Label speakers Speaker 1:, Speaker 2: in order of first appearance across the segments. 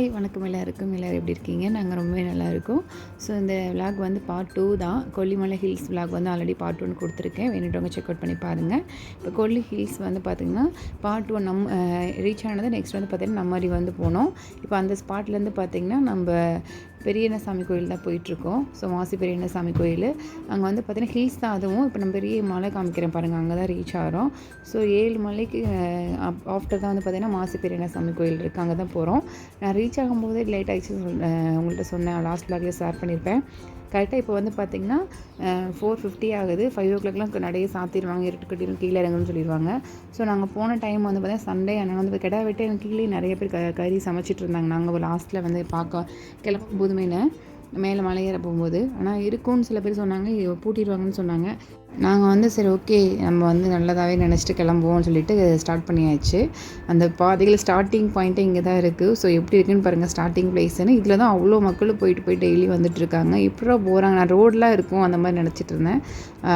Speaker 1: Hi வணக்கம் எல்லாருக்கும். எல்லோரும் எப்படி இருக்கீங்க? நாங்கள் ரொம்பவே நல்லா இருக்கோம் ஸோ இந்த விளாக் வந்து பார்ட் டூ தான். கொல்லிமலை ஹில்ஸ் விளாக் வந்து ஆல்ரெடி பார்ட் ஒன் கொடுத்துருக்கேன். வேணுட்டவங்க செக் அவுட் பண்ணி பாருங்கள் இப்போ கொல்லி ஹில்ஸ் வந்து பார்த்திங்கன்னா பார்ட் ஒன் நம் ரீச் ஆனது நெக்ஸ்ட் வந்து பார்த்திங்கன்னா நம்ம மாதிரி வந்து போனோம். இப்போ அந்த ஸ்பாட்லேருந்து பார்த்திங்கன்னா நம்ம பெரியண்ணசாமி கோயில் தான் போயிட்டுருக்கோம். ஸோ மாசி பெரியண்ணசாமி கோயில். அங்கே வந்து பார்த்திங்கன்னா ஹில்ஸ் தான் அதுவும். இப்போ நம்ம பெரிய மலை காமிக்கிறேன் பாருங்கள் அங்கே தான் ரீச் ஆகிறோம். ஸோ ஏழு மலைக்கு ஆஃப்டர் தான் வந்து பார்த்திங்கன்னா மாசி பெரியண்ணசாமி கோயில் இருக்குது அங்கே தான் போகிறோம் நான் ரீச் ஆகும்போதே லேட் ஆகிடுச்சு உங்கள்கிட்ட சொன்னேன். லாஸ்ட் பிளாக்லேயே ஷேர் பண்ணியிருப்பேன். கரெக்டாக இப்போ வந்து பார்த்திங்கன்னா ஃபோர் ஃபிஃப்டி ஆகுது. ஃபைவ் ஓ கிளாக்லாம் நடைய சாத்திடுவாங்க இருட்டு கட்டிடும் கீழே இறங்குன்னு சொல்லிடுவாங்க ஸோ நாங்கள் போன டைம் வந்து பார்த்தீங்கன்னா சண்டே ஆனால் வந்து கிடா வெட்டு எனக்கு கீழே நிறைய பேர் க கறி சமைச்சிட்டு இருந்தாங்க. நாங்கள் லாஸ்ட்டில் வந்து பார்க்க கிளம்பும் போதுமே மேலே மலையேற போகும்போது. ஆனால் இருக்கும்னு சில பேர் சொன்னாங்க பூட்டிடுவாங்கன்னு சொன்னாங்க. நாங்கள் வந்து சரி ஓகே நம்ம வந்து நல்லதாகவே நினச்சிட்டு கிளம்புவோம்னு சொல்லிட்டு ஸ்டார்ட் பண்ணியாச்சு. அந்த பாதைகள் ஸ்டார்டிங் பாயிண்ட்டே இங்கே தான் இருக்குது ஸோ எப்படி இருக்குன்னு பாருங்கள் ஸ்டார்டிங் பிளேஸ்னு இதில் தான் அவ்வளோ மக்களும் போயிட்டு போய் டெய்லி வந்துட்டு இருக்காங்க. இப்போ போகிறாங்க நான் ரோடெலாம் இருக்கும் அந்த மாதிரி நினச்சிட்டு இருந்தேன்.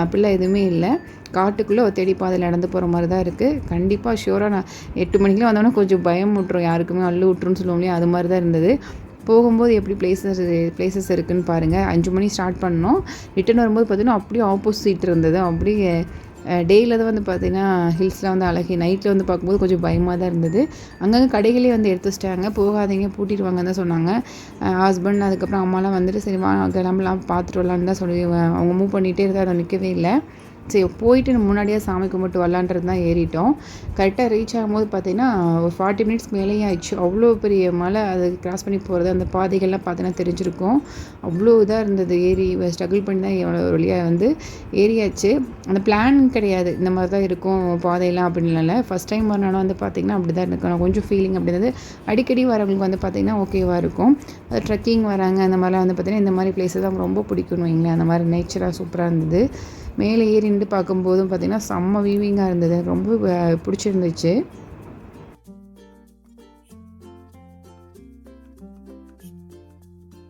Speaker 1: அப்படிலாம் எதுவுமே இல்லை. காட்டுக்குள்ளே ஒரு தேடி பாதையில் நடந்து போகிற மாதிரி தான் இருக்குது கண்டிப்பாக ஷியோராக நான் எட்டு மணிக்கெலாம் வந்தோன்னே கொஞ்சம் பயம் விட்டுரும் யாருக்குமே அள்ளு விட்டுருன்னு சொல்லுவோம் இல்லையா? அது மாதிரி தான் இருந்தது. போகும்போது எப்படி பிளேசஸ் பிளேசஸ் இருக்குதுன்னு பாருங்கள் அஞ்சு மணி ஸ்டார்ட் பண்ணோம். ரிட்டன் வரும்போது பார்த்தீங்கன்னா அப்படியே ஆப்போசிட் இருந்தது. அப்படியே டேயில் தான் வந்து பார்த்திங்கன்னா ஹில்ஸில் வந்து அழகி நைட்டில் வந்து பார்க்கும்போது கொஞ்சம் பயமாக தான் இருந்தது. அங்கங்கே கடைகளே வந்து எடுத்து வச்சிட்டாங்க. போகாதீங்க பூட்டிடுவாங்கன்னு தான் சொன்னாங்க. ஹஸ்பண்ட் அதுக்கப்புறம் அம்மாலாம் வந்துட்டு சரி வா கிளம்பலாம் பார்த்துட்டு வரலான்னு தான் சொல்லி அவங்க மூவ் பண்ணிகிட்டே இருந்தால் நிற்கவே இல்லை. சரி போயிட்டு முன்னாடியே சாமி கும்பிட்டு வரலான்றது தான் ஏறிட்டோம். கரெக்டாக ரீச் ஆகும்போது பார்த்தீங்கன்னா ஒரு ஃபார்ட்டி மினிட்ஸ் மேலேயே ஆயிடுச்சு. அவ்வளோ பெரிய மலை அது கிராஸ் பண்ணி போகிறது அந்த பாதைகள்லாம் பார்த்தீங்கன்னா தெரிஞ்சிருக்கும். அவ்வளோ இதாக இருந்தது ஏறி ஸ்ட்ரகிள் பண்ணி தான் எவ்வளோ வழியாக வந்து ஏறியாச்சு. அந்த பிளான் கிடையாது இந்த மாதிரி தான் இருக்கும் பாதையெல்லாம் அப்படின்னு ஃபஸ்ட் டைம் வரனாலும் வந்து பார்த்திங்கன்னா அப்படி தான் இருக்கும் கொஞ்சம் ஃபீலிங் அப்படின்றது அடிக்கடி வரவங்களுக்கு வந்து பார்த்திங்கன்னா ஓகேவாக இருக்கும். அது ட்ரெக்கிங் வராங்க அந்த மாதிரிலாம் வந்து பார்த்திங்கன்னா இந்த மாதிரி பிளேஸஸ் தான் ரொம்ப பிடிக்கணும் வைங்களேன். அந்த மாதிரி நேச்சராக சூப்பராக இருந்தது. மேலே ஏறி நின்று பார்க்கும்போதும் பார்த்திங்கன்னா செம்ம வீவிங்காக இருந்தது. ரொம்ப பிடிச்சிருந்துச்சு.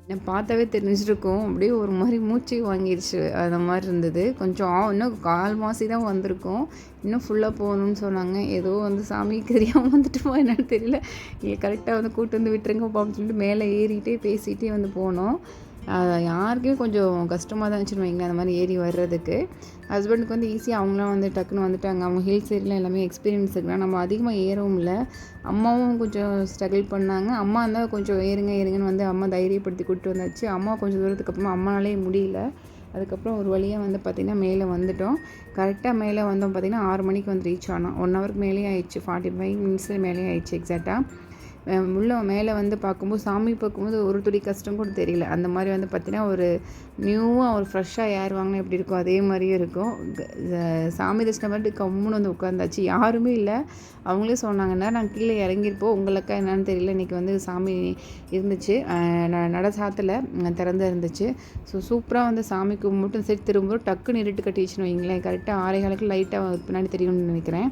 Speaker 1: நான் பார்த்தாவே தெரிஞ்சிருக்கும். அப்படியே ஒரு மாதிரி மூச்சு வாங்கிடுச்சு அந்த மாதிரி இருந்தது. கொஞ்சம் இன்னும் கால் மாசி தான் வந்திருக்கும். இன்னும் ஃபுல்லாக போகணும்னு சொன்னாங்க. ஏதோ வந்து சாமிக்கு தெரியாமல் வந்துட்டுமா என்னன்னு தெரியல. இல்லை கரெக்டாக வந்து கூட்டு வந்து விட்டுருங்க அப்படின்னு சொல்லிட்டு மேலே ஏறிட்டே பேசிகிட்டே வந்து போனோம். யாருக்குமே கொஞ்சம் கஷ்டமாக தான் இருந்துச்சுன்னு வைங்களேன் அந்த மாதிரி ஏறி வர்றதுக்கு. ஹஸ்பண்டுக்கு வந்து ஈஸியாக அவங்களாம் வந்து டக்குன்னு வந்துட்டாங்க. அவங்க ஹில்ஸ் ஏரியெலாம் எல்லாமே எக்ஸ்பீரியன்ஸ் இருக்குன்னா நம்ம அதிகமாக ஏறவும் இல்லை. அம்மாவும் கொஞ்சம் ஸ்ட்ரகிள் பண்ணாங்க. அம்மா இருந்தால் கொஞ்சம் ஏறுங்க ஏறுங்கன்னு வந்து அம்மா தைரியப்படுத்தி கூப்பிட்டு வந்தாச்சு. அம்மா கொஞ்சம் தூரத்துக்கு அப்புறமா அம்மானாலே முடியல. அதுக்கப்புறம் ஒரு வழியாக வந்து பார்த்திங்கன்னா மேலே வந்துட்டோம். கரெக்டாக மேலே வந்தோம் பார்த்திங்கன்னா ஆறு மணிக்கு வந்து ரீச் ஆனோம் ஒன் ஹவருக்கு மேலே ஆயிடுச்சு. ஃபார்ட்டி ஃபைவ் மினிட்ஸ் மேலே ஆயிடுச்சு எக்ஸாக்டாக உள்ள மேலே வந்து பார்க்கும்போது சாமி பார்க்கும்போது ஒரு துளி கஷ்டம் கூட தெரியல. அந்த மாதிரி வந்து பார்த்தீங்கன்னா ஒரு நியூவாக ஒரு ஃப்ரெஷ்ஷாக யார் வாங்கினா எப்படி இருக்கும் அதே மாதிரியே இருக்கும். சாமி தரிசனம் பண்ணிட்டு கம்முன்னு வந்து உட்காந்தாச்சு யாருமே இல்லை. அவங்களே சொன்னாங்கன்னா நாங்கள் கீழே இறங்கியிருப்போம். உங்களுக்கா என்னன்னு தெரியல. இன்றைக்கி வந்து சாமி இருந்துச்சு. நட சாத்தில் திறந்து இருந்துச்சு. ஸோ சூப்பராக வந்து சாமி கும்பிட்டு சரி திரும்ப டக்குன்னு இருட்டு கட்டிச்சுன்னு வைங்களேன். கரெக்டாக ஆறே காலக்கு லைட்டாக பின்னாடி தெரியும்னு நினைக்கிறேன்.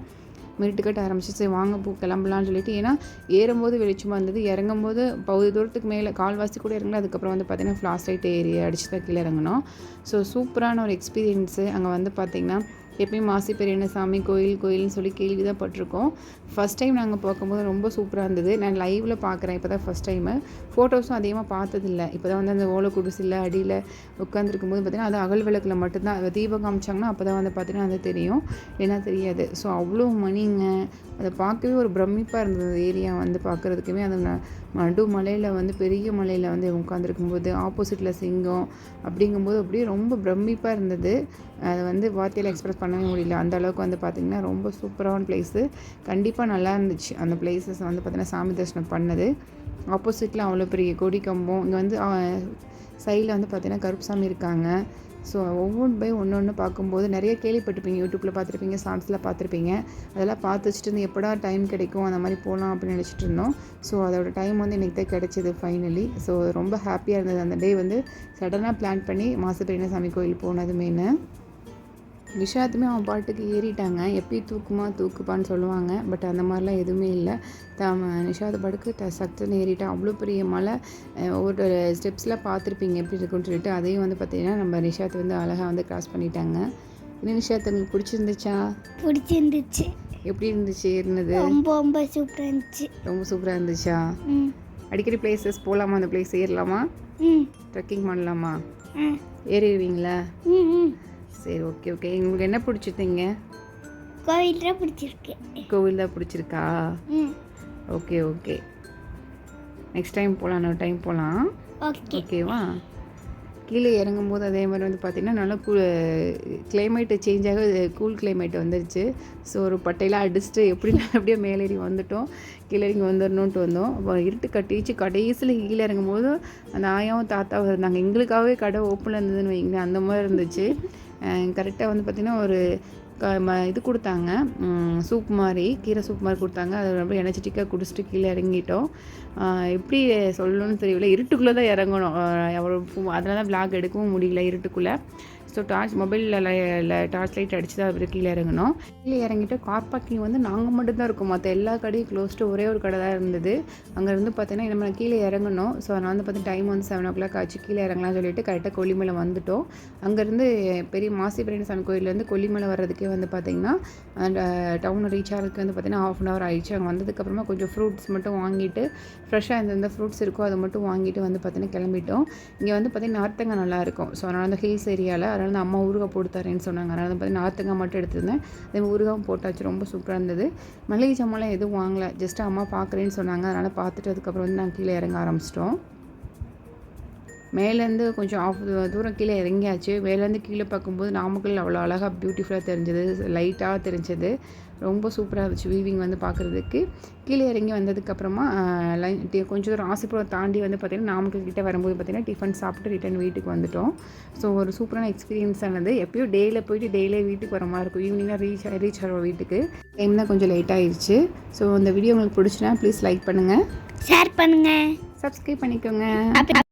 Speaker 1: மிருட்டு கட்ட ஆரம்பிச்சு சரி வாங்க பூ கிளம்பலான்னு சொல்லிட்டு ஏன்னா ஏறும்போது வெளிச்சமாக இருந்தது. இறங்கும் போது பகுதி தூரத்துக்கு மேலே கால்வாசி கூட இறங்கல அதுக்கப்புறம் வந்து பார்த்திங்கன்னா ஃப்ளாஷ் லைட் ஏறி அடிச்சு தான் கீழே இறங்கணும் ஸோ சூப்பரான ஒரு எக்ஸ்பீரியன்ஸு அங்கே வந்து பார்த்திங்கன்னா எப்பயும் மாசி பெரியண்ணசாமி கோயில் கோயில்னு சொல்லி கேள்வி தான் பட்டிருக்கோம். ஃபஸ்ட் டைம் நாங்கள் பார்க்கும்போது ரொம்ப சூப்பராக இருந்தது. நான் லைவில் பார்க்குறேன் இப்போ தான் ஃபஸ்ட் டைமு ஃபோட்டோஸும் அதிகமாக பார்த்ததில்ல. இப்போ தான் வந்து அந்த ஓலை குடிசில் அடியில் உட்காந்துருக்கும் போது பார்த்திங்கன்னா அது அகல் விளக்கில் மட்டும்தான். தீபம் காமிச்சாங்கன்னா அப்போ தான் வந்து பார்த்திங்கன்னா அது தெரியும். ஏன்னா தெரியாது. ஸோ அவ்வளோ மணிங்க. அதை பார்க்கவே ஒரு பிரமிப்பாக இருந்தது. ஏரியா வந்து பார்க்குறதுக்குமே அந்த நடு மலையில் வந்து பெரிய மலையில் வந்து உட்காந்துருக்கும் போது ஆப்போசிட்டில் சிங்கம் அப்படிங்கும்போது அப்படியே ரொம்ப பிரமிப்பாக இருந்தது. அதை வந்து வார்த்தையில் எக்ஸ்பிரஸ் பண்ணவே முடியல. அந்த அளவுக்கு வந்து பார்த்திங்கன்னா ரொம்ப சூப்பரான பிளேஸு கண்டிப்பாக நல்லா இருந்துச்சு. அந்த பிளேஸஸ் வந்து பார்த்திங்கன்னா சாமி தரிசனம் பண்ணது. ஆப்போசிட்டில் அவ்வளோ பெரிய கொடி கம்பம். இங்கே வந்து சைடில் வந்து பார்த்திங்கன்னா கருப்புசாமி இருக்காங்க. ஸோ ஒவ்வொன்று பை ஒன்று ஒன்று பார்க்கும்போது நிறைய கேள்விப்பட்டிருப்பீங்க. யூடியூப்பில் பார்த்துருப்பீங்க சாங்ஸில் பார்த்துருப்பீங்க அதெல்லாம் பார்த்து வச்சுட்டு இருந்து எப்படா டைம் கிடைக்கும்? அந்த மாதிரி போகலாம் அப்படின்னு நினச்சிட்டு இருந்தோம். ஸோ அதோட டைம் வந்து இன்றைக்கி தான் கிடச்சிது ஃபைனலி ஸோ ரொம்ப ஹாப்பியாக இருந்தது. அந்த டே வந்து சடனாக பிளான் பண்ணி மாசப்பேன சாமி கோயில் போனதுமேனு விஷாத்துமே அவன் பாட்டுக்கு ஏறிட்டாங்க. எப்பயும் தூக்குமா தூக்குப்பான்னு சொல்லுவாங்க. பட் அந்த மாதிரிலாம் எதுவுமே இல்லை. தாம நிஷாத் பாட்டுக்கு ட சக்தின்னு ஏறிட்டான் அவ்வளோ பெரிய மலை ஒரு ஸ்டெப்ஸ்லாம் பார்த்துருப்பீங்க. எப்படி இருக்குன்னு சொல்லிட்டு அதையும் வந்து பார்த்தீங்கன்னா நம்ம நிஷாத் வந்து அழகாக வந்து கிராஸ் பண்ணிட்டாங்க. இன்னும் நிஷாத் உங்களுக்கு பிடிச்சிருந்துச்சா?
Speaker 2: பிடிச்சிருந்துச்சு.
Speaker 1: எப்படி இருந்துச்சு ஏறினது?
Speaker 2: ரொம்ப ரொம்ப சூப்பராக இருந்துச்சு.
Speaker 1: ரொம்ப சூப்பராக இருந்துச்சா? அடிக்கடி பிளேசஸ் போகலாமா அந்த பிளேஸ் ஏறலாமா? ட்ரெக்கிங் பண்ணலாமா? ஏறிடுவீங்களா? சரி ஓகே ஓகே உங்களுக்கு என்ன பிடிச்சிருந்தீங்க
Speaker 2: கோவில் தான் பிடிச்சிருக்கு.
Speaker 1: கோவில் தான் பிடிச்சிருக்கா ஓகே ஓகே நெக்ஸ்ட் டைம் போகலாம் இன்னொரு டைம் போகலாம்
Speaker 2: ஓகே
Speaker 1: ஓகேவா கீழே இறங்கும்போது அதே மாதிரி வந்து பார்த்திங்கன்னா நல்லா கூ கிளைமேட்டு சேஞ்ச் ஆக கூல் கிளைமேட் வந்துருச்சு. ஸோ ஒரு பட்டையெல்லாம் அடிச்சுட்டு எப்படி அப்படியே மேலேறி வந்துட்டோம். கீழே இறங்கி வந்துடணுன்ட்டு வந்தோம். அப்போ இருட்டு கட்டிச்சு கடைசியில் கீழே இறங்கும்போது அந்த ஆயாவும் தாத்தாவும் இருந்தாங்க. எங்களுக்காகவே கடை ஓப்பனில் இருந்ததுன்னு வைங்களேன் அந்த மாதிரி இருந்துச்சு. கரெக்டாக வந்து பார்த்திங்கன்னா ஒரு க ம இது கொடுத்தாங்க. சூப் மாதிரி கீரை சூப் மாதிரி கொடுத்தாங்க. அதை ரொம்ப எனர்ஜெட்டிக்காக குடிச்சிட்டு கீழே இறங்கிட்டோம். எப்படி சொல்லணும்னு தெரியல இருட்டுக்குள்ளே தான் இறங்கணும். அவ்வளோ அதனால தான் vlog எடுக்கவும் முடியல இருட்டுக்குள்ளே. ஸோ டார்ச் மொபைலில் டார்ச் லைட் அடிச்சு தான் அப்படி கீழே இறங்கணும். கீழே இறங்கிட்டு கார் பார்க்கிங் வந்து நாங்கள் மட்டும்தான் இருக்கோம். மற்ற எல்லா கடையும் க்ளோஸ்ட்டு ஒரே ஒரு கடை தான் இருந்தது. அங்கே இருந்து பார்த்தீங்கன்னா நம்ம கீழே இறங்கணும். ஸோ அதனால் வந்து பார்த்தீங்கன்னா டைம் வந்து செவன் ஓ கிளாக் ஆச்சு. கீழே இறங்கலாம்னு சொல்லிட்டு கரெக்டாக கொல்லிமலை வந்துட்டோம். அங்கேருந்து பெரிய மாசி சாமி கோயிலேருந்து கொல்லிமலை வர்றதுக்கே வந்து பார்த்திங்கன்னா அந்த டவுன் ரீச் ஆகிறதுக்கு வந்து பார்த்திங்கன்னா ஹாஃப் அன் ஹவர் ஆயிடுச்சு. அங்கே வந்ததுக்கப்புறமா கொஞ்சம் ஃப்ரூட்ஸ் மட்டும் வாங்கிட்டு ஃப்ரெஷ்ஷாக எந்தெந்த ஃப்ரூட்ஸ் இருக்கோ அதை மட்டும் வாங்கிட்டு வந்து பார்த்தீங்கன்னா கிளம்பிட்டோம். இங்கே வந்து பார்த்திங்கன்னா நார்த்தங்க நல்லாயிருக்கும் ஸோ அதனால் அந்த ஹில்ஸ் ஏரியாவில் அதனால் வந்து அம்மா ஊறுகாய் போட்டு தரேன்னு சொன்னாங்க. அதனால் வந்து பார்த்தீங்கன்னா நார்த்தங்காய் மட்டும் எடுத்துருந்தேன். அதே மாதிரி ஊறுகாயும் போட்டாச்சு ரொம்ப சூப்பராக இருந்தது. மளிகை சாமான்லாம் எதுவும் வாங்கலை. ஜஸ்ட்டு அம்மா பார்க்குறேன்னு சொன்னாங்க. அதனால் பார்த்துட்டு அதுக்கப்புறம் வந்து நாங்கள் கீழே இறங்க ஆரம்பிச்சிட்டோம். மேலேருந்து கொஞ்சம் ஆஃப் தூரம் கீழே இறங்கியாச்சு. மேலேருந்து கீழே பார்க்கும்போது நாமக்கல் அவ்வளோ அழகாக பியூட்டிஃபுல்லாக தெரிஞ்சது. லைட்டாக தெரிஞ்சது. ரொம்ப சூப்பராக இருந்துச்சு வீவிங் வந்து பார்க்குறதுக்கு. கீழே இறங்கி வந்ததுக்கப்புறமா கொஞ்சம் தூரம் ஆசைப்புறம் தாண்டி வந்து பார்த்திங்கன்னா நாமக்கல் கிட்டே வரும்போது பார்த்திங்கன்னா டிஃபன் சாப்பிட்டு ரிட்டன் வீட்டுக்கு வந்துட்டோம். ஸோ ஒரு சூப்பரான எக்ஸ்பீரியன்ஸ் ஆனது. எப்பயோ டேயில் போயிட்டு டெய்லியே வீட்டுக்கு வர மாதிரி இருக்கும். ஈவினிங்காக ரீச் ரீச் ஆகிறோம் வீட்டுக்கு. டைம் தான் கொஞ்சம் லேட் ஆயிடுச்சு ஸோ இந்த வீடியோ உங்களுக்கு பிடிச்சினா ப்ளீஸ் லைக் பண்ணுங்கள்
Speaker 2: ஷேர் பண்ணுங்க.
Speaker 1: சப்ஸ்கிரைப் பண்ணிக்கோங்க.